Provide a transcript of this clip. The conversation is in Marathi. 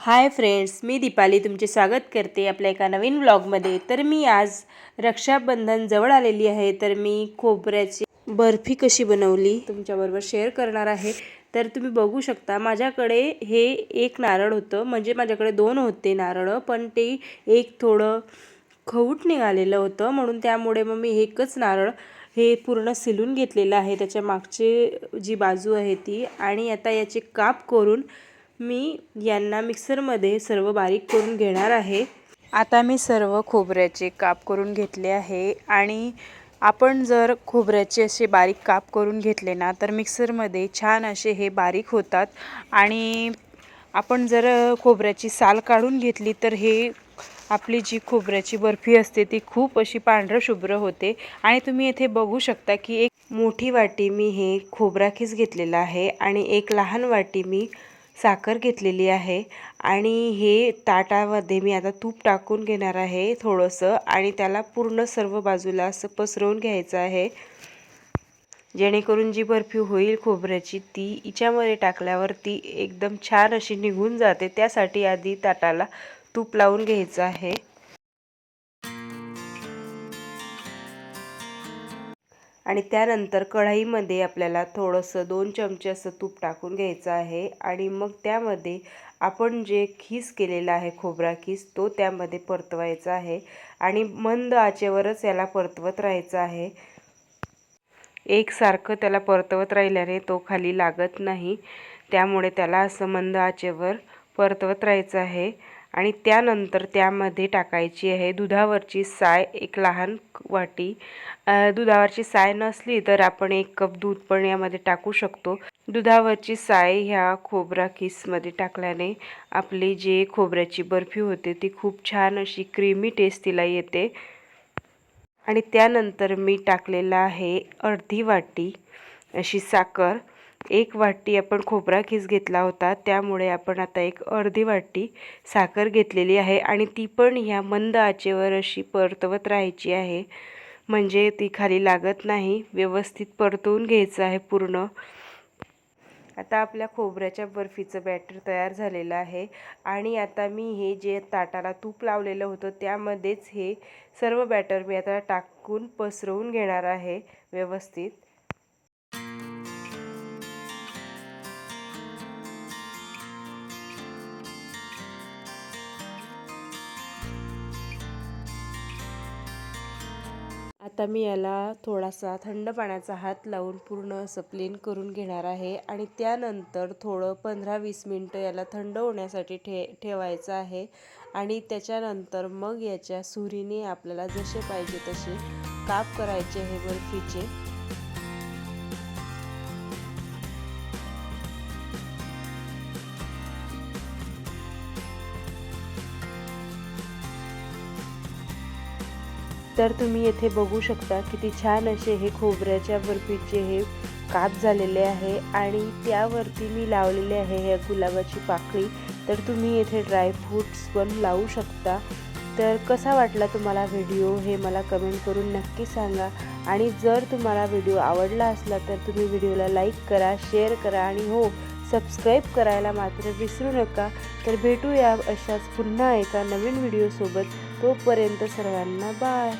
हाय फ्रेंड्स मी दीपाली तुमचे स्वागत करते आपल्या एका नवीन ब्लॉगमध्ये तर मी आज रक्षाबंधन जवळ आलेली आहे तर मी खोबऱ्याची बर्फी कशी बनवली तुमच्याबरोबर शेअर करणार आहे. तर तुम्ही बघू शकता माझ्याकडे हे एक नारळ होतं म्हणजे माझ्याकडे दोन होते नारळ पण ते एक थोडं खवूट निघालेलं होतं म्हणून त्यामुळे मग मी एकच नारळ हे पूर्ण सिलून घेतलेलं आहे. त्याच्या मागचे जी बाजू आहे ती आणि आता याचे काप करून मी यांना मिक्सरमध्ये सर्व बारीक करून घेणार आहे. आता मी सर्व खोबऱ्याचे काप करून घेतले आहे आणि आपण जर खोबऱ्याचे असे बारीक काप करून घेतले ना तर मिक्सरमध्ये छान असे हे बारीक होतात. आणि आपण जर खोबऱ्याची साल काढून घेतली तर हे आपली जी खोबऱ्याची बर्फी असते ती खूप अशी पांढरं शुभ्र होते. आणि तुम्ही येथे बघू शकता की एक मोठी वाटी मी हे खोबराखीस घेतलेलं घेतलेला आहे आणि एक लहान वाटी मी साखर घेतलेली आहे आणि हे ताटामध्ये मी आता तूप टाकून घेणार आहे थोडंसं आणि त्याला पूर्ण सर्व बाजूला असं पसरवून घ्यायचं आहे. जेणेकरून जी बर्फी होईल खोबऱ्याची ती हिच्यामध्ये टाकल्यावर ती एकदम छान अशी निघून जाते. त्यासाठी आधी ताटाला तूप लावून घ्यायचं आहे. आणि त्यानंतर कढईमध्ये आपल्याला थोडंसं दोन चमचे असं तूप टाकून घ्यायचं आहे. आणि मग त्यामध्ये आपण जे खीस केलेला आहे खोबरा खीस तो त्यामध्ये परतवायचा आहे. आणि मंद आचेवरच याला परतवत राहायचं आहे. एकसारखं त्याला परतवत राहिल्याने तो खाली लागत नाही. त्यामुळे त्याला असं मंद आचेवर परतवत राहायचं आहे. आणि त्यानंतर त्यामध्ये टाकायची आहे दुधावरची साय एक लहान वाटी. दुधावरची साय नसली तर आपण एक कप दूध पण यामध्ये टाकू शकतो. दुधावरची साय ह्या खोबरा किसमध्ये टाकल्याने आपली जी खोबऱ्याची बर्फी होते ती खूप छान अशी क्रीमी टेस्ट तिला येते. आणि त्यानंतर मी टाकलेला आहे अर्धी वाटी अशी साखर. एक वाटी आपण खोबरा खीस घेतला होता. त्यामुळे आपण आता एक अर्धी वाटी साखर घेतलेली आहे आणि ती पण ह्या मंद आचेवर अशी परतवत राहायची आहे. म्हणजे ती खाली लागत नाही. व्यवस्थित परतवून घ्यायचं आहे पूर्ण. आता आपल्या खोबऱ्याच्या बर्फीचं बॅटर तयार झालेलं आहे. आणि आता मी हे जे ताटाला तूप लावलेलं होतं त्यामध्येच हे सर्व बॅटर मी आता टाकून पसरवून घेणार आहे. व्यवस्थित. आता मी याला थोडासा थंड पाण्याचा हात लावून पूर्ण असं प्लेन करून घेणार आहे. आणि त्यानंतर थोडं पंधरा वीस मिनटं याला थंड होण्यासाठी ठे ठेवायचं आहे. आणि त्याच्यानंतर मग याच्या सुरीने आपल्याला जसे पाहिजे तसे काप करायचे हे बर्फीचे. तर तुम्ही येथे बघू शकता किती छान असे हे खोबऱ्याच्या बर्फीचे हे काप झालेले आहे आणि त्यावरती मी लावलेले आहे ह्या गुलाबाची पाकळी. तर तुम्ही येथे ड्रायफ्रूट्स पण लावू शकता. तर कसा वाटला तुम्हाला व्हिडिओ हे मला कमेंट करून नक्की सांगा. आणि जर तुम्हाला व्हिडिओ आवडला असला तर तुम्ही व्हिडिओला लाईक करा शेअर करा आणि हो सबस्क्राईब करायला मात्र विसरू नका. तर भेटूया अशाच पुन्हा एका नवीन व्हिडिओसोबत. तोपर्यंत सर्वांना बाय